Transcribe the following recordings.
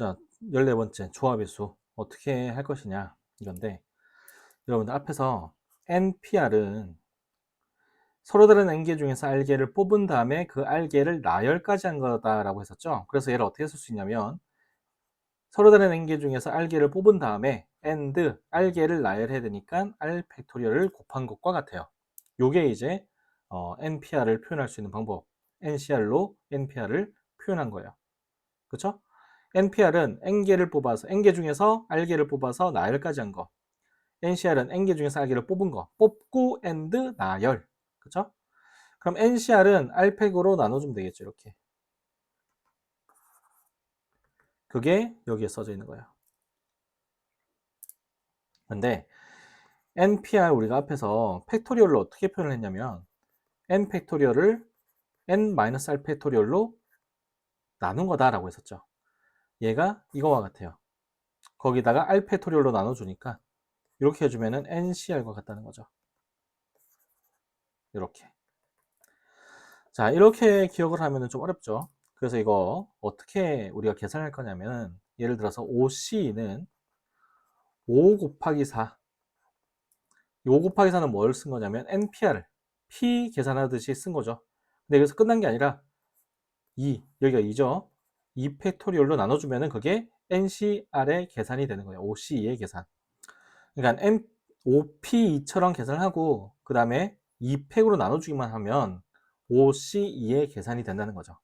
자, 14번째 조합의 수 어떻게 할 것이냐 이건데 여러분들 앞에서 NPR은 서로 다른 N개 중에서 R개를 뽑은 다음에 그 R개를 나열까지 한 거다라고 했었죠. 그래서 얘를 어떻게 쓸 수 있냐면 서로 다른 N개 중에서 R개를 뽑은 다음에 AND R개를 나열해야 되니까 R 팩토리얼을 곱한 것과 같아요. 요게 이제 어, NPR을 표현할 수 있는 방법 NCR로 NPR을 표현한 거예요. 그쵸? NPR은 N개를 뽑아서 N개 중에서 R개를 뽑아서 나열까지 한 거. NCR은 N개 중에서 R개를 뽑은 거. 뽑고 AND 나열. 그쵸? 그럼 NCR은 R팩으로 나눠주면 되겠죠. 이렇게. 그게 여기에 써져 있는 거예요. 근데 NPR 우리가 앞에서 팩토리얼로 어떻게 표현을 했냐면 N 팩토리얼을 N-R 팩토리얼로 나눈 거다라고 했었죠. 얘가 이거와 같아요. 거기다가 R 팩토리얼로 나눠주니까 이렇게 해주면은 NCR과 같다는 거죠. 이렇게. 자, 이렇게 기억을 하면 좀 어렵죠. 그래서 이거 어떻게 우리가 계산할 거냐면 예를 들어서 OC는 5 곱하기 4 5 곱하기 4는 뭘 쓴 거냐면 NPR P 계산하듯이 쓴 거죠. 근데 여기서 끝난 게 아니라 2 여기가 2죠. 2 팩토리얼로 나눠주면은 그게 NCR의 계산이 되는 거예요. OC의 계산. 그러니까 M, OP2처럼 계산을 하고 그 다음에 2팩으로 나눠주기만 하면 OC2의 계산이 된다는 거죠.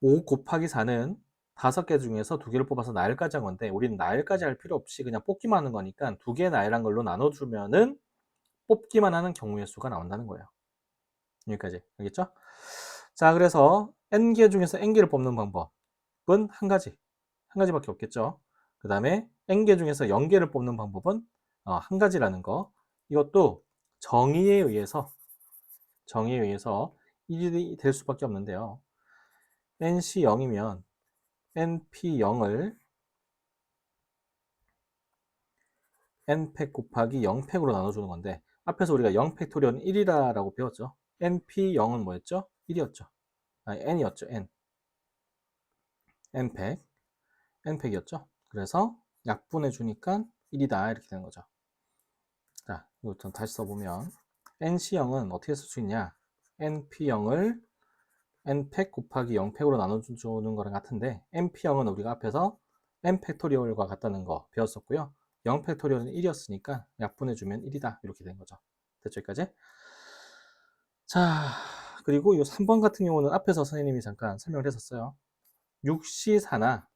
5 곱하기 4는 5개 중에서 2개를 뽑아서 나열까지 한 건데 우리는 나열까지 할 필요 없이 그냥 뽑기만 하는 거니까 2개 나열한 걸로 나눠주면은 뽑기만 하는 경우의 수가 나온다는 거예요. 여기까지 알겠죠? 자 그래서 n개 중에서 n개를 뽑는 방법은 한 가지 한 가지밖에 없겠죠. 그 다음에 n개 중에서 0개를 뽑는 방법은 어, 한 가지라는 거 이것도 정의에 의해서 정의에 의해서 일이 될 수밖에 없는데요. nc 0이면 np 0을 n팩 곱하기 0팩으로 나눠주는 건데 앞에서 우리가 0팩토리얼은 1이라고 배웠죠. np 0은 뭐였죠? 1이었죠. 아니 n이었죠. n n팩 n팩이었죠. 그래서 약분해 주니까 1이다 이렇게 되는 거죠. 자, 이것부터 다시 써보면 NC0은 어떻게 쓸 수 있냐? NP0을 N팩 곱하기 0팩으로 나눠주는 거랑 같은데 NP0은 우리가 앞에서 N팩토리얼과 같다는 거 배웠었고요. 0팩토리얼은 1이었으니까 약분해주면 1이다 이렇게 된 거죠. 됐죠? 여기까지? 자, 그리고 이 3번 같은 경우는 앞에서 선생님이 잠깐 설명을 했었어요. 6시4나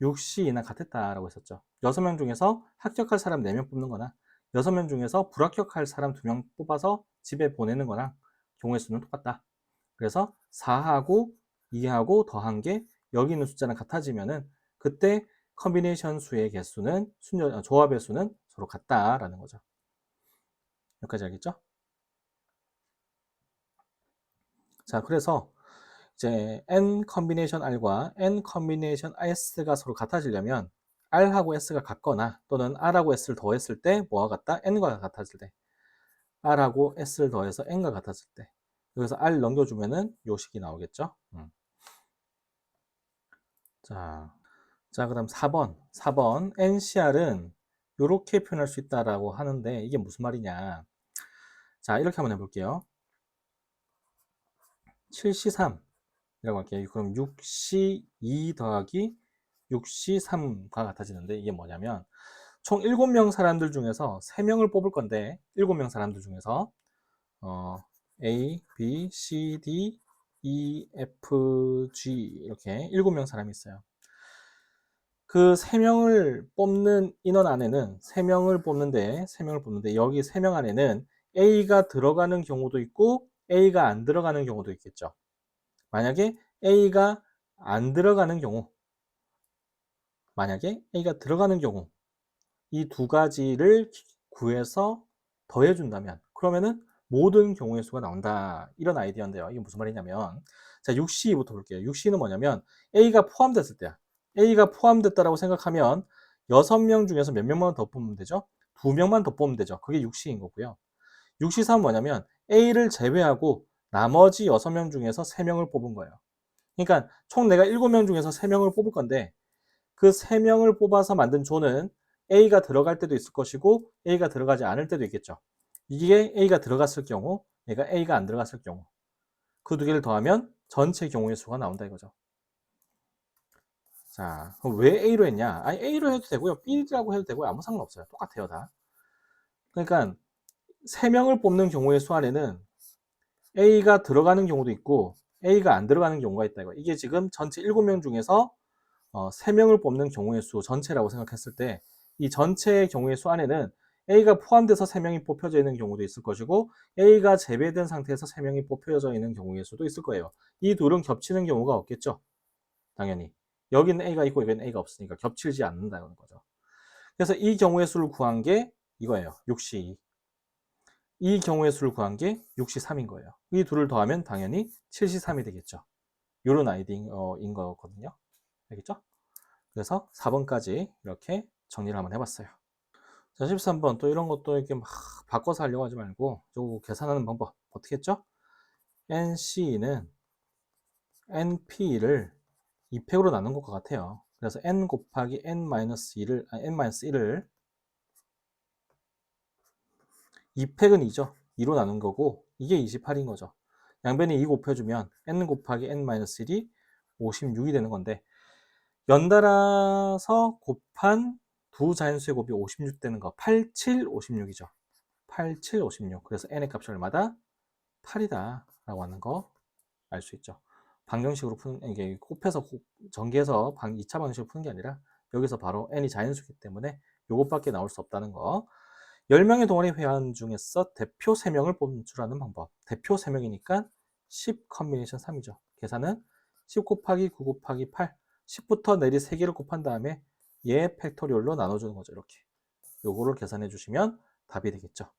6시이나 같았다라고 했었죠. 6명 중에서 합격할 사람 4명 뽑는 거나 6명 중에서 불합격할 사람 2명 뽑아서 집에 보내는 거랑 경우의 수는 똑같다. 그래서 4하고 2하고 더한 게 여기 있는 숫자랑 같아지면은 그때 컨비네이션 수의 개수는 순열, 어, 조합의 수는 서로 같다라는 거죠. 여기까지 알겠죠? 자, 그래서 이제 n 컨비네이션 r과 n 컨비네이션 s가 서로 같아지려면 r하고 s가 같거나 또는 r하고 s를 더했을 때 뭐와 같다? n과 같아질 때 r하고 s를 더해서 n과 같았을 때 여기서 r 넘겨주면은 요식이 나오겠죠. 음. 자, 자 그다음 4번 4번 NCR은 이렇게 표현할 수 있다라고 하는데 이게 무슨 말이냐? 자 이렇게 한번 해볼게요. 7시3 이라고 할게요. 그럼 6시 2 더하기 6시 3과 같아지는데 이게 뭐냐면 총 7명 사람들 중에서 3명을 뽑을 건데 7명 사람들 중에서 어, A, B, C, D, E, F, G 이렇게 7명 사람이 있어요. 그 3명을 뽑는 인원 안에는 3명을 뽑는데 3명을 뽑는데 여기 3명 안에는 A가 들어가는 경우도 있고 A가 안 들어가는 경우도 있겠죠. 만약에 A가 안 들어가는 경우 만약에 A가 들어가는 경우 이 두 가지를 구해서 더해준다면 그러면은 모든 경우의 수가 나온다. 이런 아이디어인데요. 이게 무슨 말이냐면 자 6시부터 볼게요. 6시는 뭐냐면 A가 포함됐을 때야. A가 포함됐다라고 생각하면 6명 중에서 몇 명만 더 뽑으면 되죠? 2명만 더 뽑으면 되죠. 그게 6시인 거고요. 6시 3은 뭐냐면 A를 제외하고 나머지 6명 중에서 3명을 뽑은 거예요 그러니까 총 내가 7명 중에서 3명을 뽑을 건데 그 3명을 뽑아서 만든 조는 A가 들어갈 때도 있을 것이고 A가 들어가지 않을 때도 있겠죠. 이게 A가 들어갔을 경우, 얘가 A가 안 들어갔을 경우 그 두 개를 더하면 전체 경우의 수가 나온다 이거죠. 자, 그럼 왜 A로 했냐? 아니 A로 해도 되고요. B라고 해도 되고요. 아무 상관없어요. 똑같아요, 다. 그러니까 3명을 뽑는 경우의 수 안에는 A가 들어가는 경우도 있고 A가 안 들어가는 경우가 있다 이거. 이게 지금 전체 7명 중에서 어, 3명을 뽑는 경우의 수 전체라고 생각했을 때 이 전체의 경우의 수 안에는 A가 포함돼서 3명이 뽑혀져 있는 경우도 있을 것이고 A가 제외된 상태에서 3명이 뽑혀져 있는 경우의 수도 있을 거예요. 이 둘은 겹치는 경우가 없겠죠. 당연히. 여기는 A가 있고 여기는 A가 없으니까 겹치지 않는다는 거죠. 그래서 이 경우의 수를 구한 게 이거예요. 62. 이 경우의 수를 구한 게 63인 거예요. 이 둘을 더하면 당연히 73이 되겠죠. 요런 아이디인 거거든요. 알겠죠? 그래서 4번까지 이렇게 정리를 한번 해봤어요. 자, 13번 또 이런 것도 이렇게 막 바꿔서 하려고 하지 말고 요거 계산하는 방법 어떻게 했죠? NC는 NP를 2팩으로 나눈 것 같아요. 그래서 n 곱하기 n-1을 아니, n-1을 2팩은 2죠. 2로 나눈 거고 이게 28인 거죠. 양변에 2 곱해주면 n 곱하기 n-1이 56이 되는 건데 연달아서 곱한 두 자연수의 곱이 56 되는 거 87, 56이죠. 87, 56 그래서 n의 값이 얼마다? 8이다 라고 하는 거 알 수 있죠. 방정식으로 푸는 이게 곱해서 전개해서 2차 방식으로 푸는 게 아니라 여기서 바로 n이 자연수기 때문에 요것밖에 나올 수 없다는 거 10명의 동아리 회원 중에서 대표 3명을 뽑주라는 방법. 대표 3명이니까 10 컨비네이션 3이죠. 계산은 10 곱하기 9 곱하기 8 10부터 내리 3개를 곱한 다음에 얘 팩토리얼로 나눠주는 거죠 이렇게. 요거를 계산해 주시면 답이 되겠죠